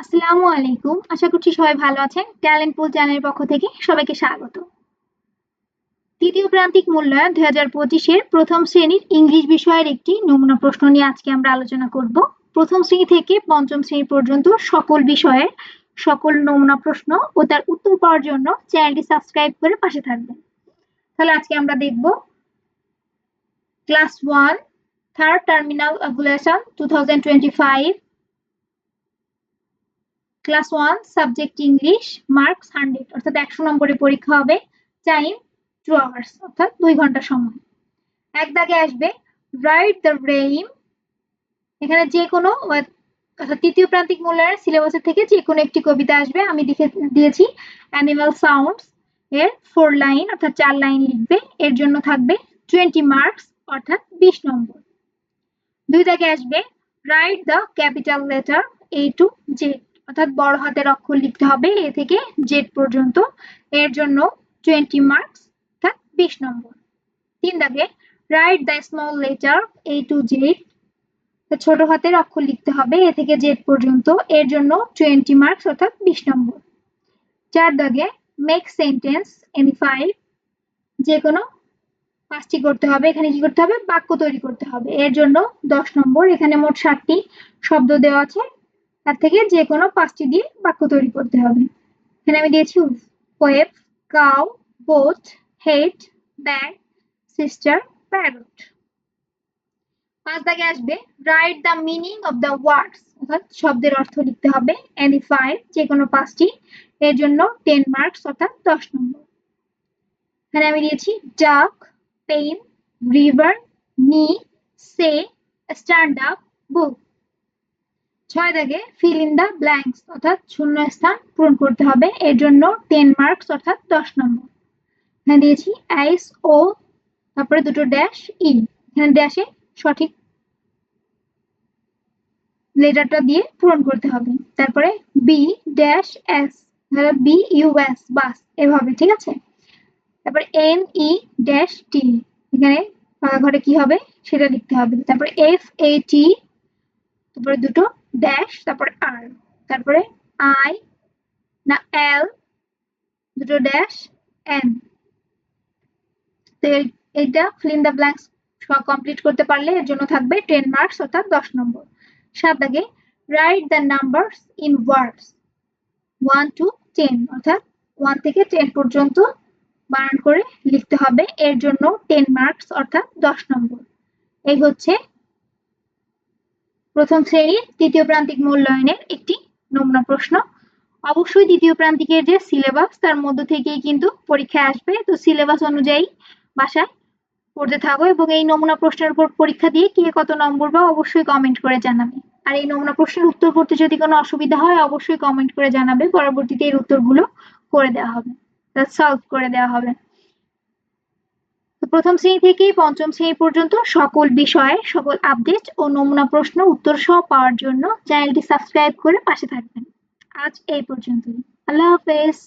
আসসালামু আলাইকুম। আশা করছি সবাই ভালো আছেন। ট্যালেন্ট পুল চ্যানেলের পক্ষ থেকে সবাইকে স্বাগত। তৃতীয় প্রান্তিক মূল্যায়ন দুই হাজার পঁচিশের প্রথম শ্রেণির ইংলিশ বিষয়ের একটি নমুনা প্রশ্ন নিয়ে আজকে আমরা আলোচনা করব। প্রথম শ্রেণি থেকে পঞ্চম শ্রেণি পর্যন্ত সকল বিষয়ের সকল নমুনা প্রশ্ন ও তার উত্তর পাওয়ার জন্য চ্যানেলটি সাবস্ক্রাইব করে পাশে থাকবেন। তাহলে আজকে আমরা দেখব, class one, third terminal evaluation two thousand twenty five class one subject English marks hundred অর্থাৎ একশো নম্বরের পরীক্ষা হবে টাইম টু আওয়ার্স অর্থাৎ দুই ঘণ্টা সময়। এক দাগে আসবে রাইট দ্য রেইম এখানে যে কোনো অর্থাৎ তৃতীয় প্রান্তিক মূল্যায়নের সিলেবাসের থেকে যে কোনো একটি কবিতা আসবে, আমি লিখে দিয়েছি অ্যানিমাল সাউন্ডস এর ফোর লাইন অর্থাৎ চার লাইন লিখবে, এর জন্য থাকবে টোয়েন্টি মার্কস অর্থাৎ বিশ নম্বর। দুই দাগে আসবে write the capital letter A to Z অর্থাৎ বড় হাতের অক্ষর লিখতে হবে এ থেকে জেড পর্যন্ত। এর জন্য টোয়েন্টি মার্কস অর্থাৎ বিশ নম্বর। তিন দাগে write the small letter A to Z ছোট হাতের অক্ষর লিখতে হবে এ থেকে জেড পর্যন্ত। এর জন্য টোয়েন্টি মার্কস অর্থাৎ বিশ নম্বর। চার দাগে মেক সেন্টেন্স এনি ফাইভ যে কোনো পাঁচটি করতে হবে, এখানে কি করতে হবে? বাক্য তৈরি করতে হবে। এর জন্য দশ নম্বর, এখানে মোট ষাটটি শব্দ দেওয়া আছে। তার থেকে যে কোনো পাঁচটি দিয়ে বাক্য তৈরি করতে হবে। এখানে আমি দিয়েছি web cow both head bag sister parrot পাঁচ দাগে আসবে write the meaning of the words অর্থাৎ শব্দের অর্থ লিখতে হবে এনি ফাইভ যে কোনো পাঁচটি, এর জন্য টেন মার্কস অর্থাৎ দশ নম্বর। এখানে আমি দিয়েছি ডাক পেন রিভার নি সে স্ট্যান্ড আপ বুক ছয় দাগে ফিল ইন দ্য ব্ল্যাঙ্কস অর্থাৎ শূন্য স্থান পূরণ করতে হবে। এর জন্য টেন মার্কস অর্থাৎ দশ নম্বর। এখানে দিয়েছি আইস ও তারপরে দুটো ড্যাশ ই এখানে ড্যাশে সঠিক লেটারটা দিয়ে পূরণ করতে হবে। তারপরে B dash S B U S bus, এভাবে, ঠিক আছে? তারপরে এন ই ড্যাশ টি এখানে ঘরে কি হবে? সেটা লিখতে হবে। তারপরে এফ এ টি তারপরে দুটো ড্যাশ তারপরে আর তারপরে আই না এল দুটো ড্যাশ এন তো এইটা ফিল দ্য ব্ল্যাঙ্কস সব কমপ্লিট করতে পারলে এর জন্য থাকবে টেন মার্কস অর্থাৎ দশ নম্বর। সাত দাগে write the numbers in words one two ten অর্থাৎ ওয়ান থেকে টেন পর্যন্ত বানান করে লিখতে হবে। এর জন্য টেন মার্কস অর্থাৎ দশ নম্বর। এই হচ্ছে প্রথম শ্রেণির তৃতীয় প্রান্তিক মূল্যায়নের একটি নমুনা প্রশ্ন। অবশ্যই দ্বিতীয় প্রান্তিকের যে সিলেবাস তার মধ্য থেকেই কিন্তু পরীক্ষায় আসবে। তো সিলেবাস অনুযায়ী বাসায় পড়তে থাকো এবং এই নমুনা প্রশ্নের উপর পরীক্ষা দিয়ে কে কত নম্বর বা অবশ্যই কমেন্ট করে জানাবে। আর এই নমুনা প্রশ্নের উত্তর করতে যদি কোনো অসুবিধা হয়, অবশ্যই কমেন্ট করে জানাবে। পরবর্তীতে এর উত্তরগুলো করে দেওয়া হবে। সলভ করে দেওয়া হবে। প্রথম শ্রেণি থেকে পঞ্চম শ্রেণি পর্যন্ত সকল বিষয়ে সকল আপডেট ও নমুনা প্রশ্ন উত্তর সহ পাওয়ার জন্য চ্যানেলটি সাবস্ক্রাইব করে পাশে থাকবেন। আজ এই পর্যন্তই। আল্লাহ হাফেজ।